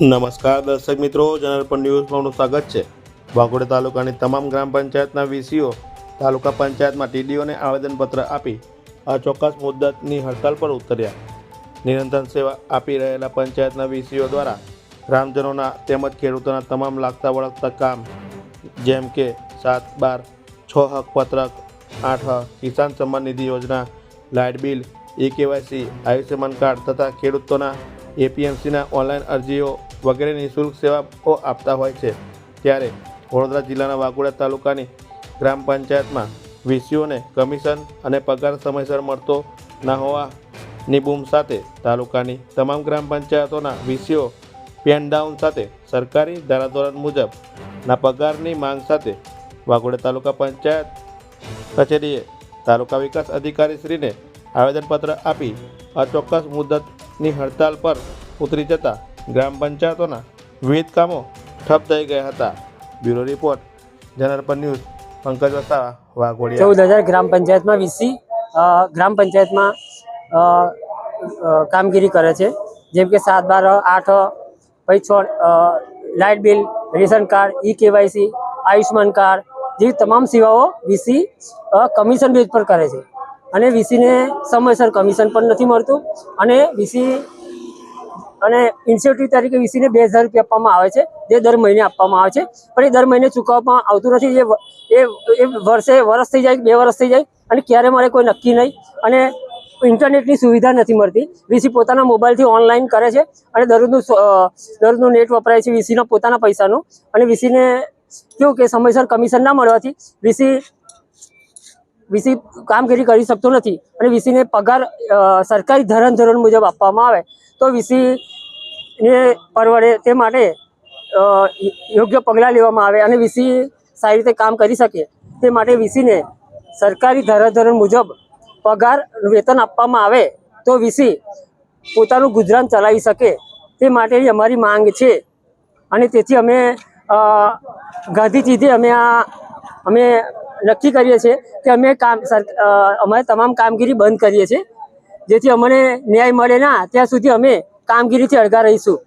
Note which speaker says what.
Speaker 1: નમસ્કાર દર્શક મિત્રો જનરલ ન્યૂઝમાં આપનું સ્વાગત છે. વાઘોડા તાલુકાની તમામ ગ્રામ પંચાયતના વીસીઓ તાલુકા પંચાયતમાં ટીડીઓને આવેદનપત્ર આપી અચોક્કસ મુદ્દતની હડતાલ પર ઉતર્યા. નિરંતર સેવા આપી રહેલા પંચાયતના વીસીઓ દ્વારા ગ્રામજનોના તેમજ ખેડૂતોના તમામ લાગતા વળગતા કામ, જેમ કે સાત બાર, છ હક પત્રક, આઠ Kisan Samman Nidhi Yojana, light bill, e KYC, Ayushman card તથા ખેડૂતોના એપીએમસીના ઓનલાઈન અરજીઓ વગેરે નિઃશુલ્ક સેવાઓ આપતા હોય છે. ત્યારે વડોદરા જિલ્લાના વાઘોડા તાલુકાની ગ્રામ પંચાયતમાં વીસીઓને કમિશન અને પગાર સમયસર મળતો ન હોવાની બૂમ સાથે તાલુકાની તમામ ગ્રામ પંચાયતોના વીસીઓ પેન ડાઉન સાથે સરકારી ધારાધોરણ મુજબના પગારની માંગ સાથે વાઘોડા તાલુકા પંચાયત કચેરીએ તાલુકા વિકાસ અધિકારીશ્રીને આવેદનપત્ર આપી અચોક્કસ મુદતની હડતાલ પર ઉતરી જતા ગ્રામ પંચાયતોના વિવિધ કામો ઠપ થઈ ગયા હતા. Bureau report, general news, Pankaj Vasava, Vaghodia.
Speaker 2: ચૌદ હજાર ગ્રામ પંચાયતમાં વીસી ગ્રામ પંચાયતમાં કામગીરી કરે છે. જેમ કે સાત, બાર, આઠ પછી છ light bill, ration card e KYC Ayushman card જેવી તમામ સેવાઓ વીસી કમિશન બેઝ પર કરે છે. અને વીસીને સમયસર કમિશન પણ નથી મળતું અને વીસી અને ઇન્સેન્ટિવ તરીકે વીસીને બે હજાર રૂપિયા આપવામાં આવે છે, જે દર મહિને આપવામાં આવે છે. પણ એ દર મહિને ચૂકવવામાં આવતું નથી એ એ વર્ષે વરસ થઈ જાય બે વર્ષ થઈ જાય, અને ક્યારે મારે કોઈ નક્કી નહીં. અને ઇન્ટરનેટની સુવિધા નથી મળતી. વીસી પોતાના મોબાઈલથી ઓનલાઈન કરે છે, અને દરરોજનું દરરોજનું નેટ વપરાય છે વીસીના પોતાના પૈસાનું. અને વીસીને કેવું કે સમયસર કમિશન ના મળવાથી વીસી વીસી કામગીરી કરી શકતો નથી અને વીસીને પગાર સરકારી ધરણ ધોરણ મુજબ આપવામાં આવે તો વીસીને પરવડે તે માટે યોગ્ય પગલાં લેવામાં આવે અને વીસી સારી રીતે કામ કરી શકે તે માટે વીસીને સરકારી ધારાધોરણ મુજબ પગાર, વેતન આપવામાં આવે તો વીસી પોતાનું ગુજરાન ચલાવી શકે તે માટેની અમારી માંગ છે. અને તેથી અમે ગાંધીજીથી અમે આ, અમે નક્કી કરીએ છીએ કે અમે કામ અમારે તમામ કામગીરી બંધ કરીએ છીએ. જેથી અમને ન્યાય મળે ના, ત્યાં સુધી અમે કામગીરીથી અળગા રહીશું.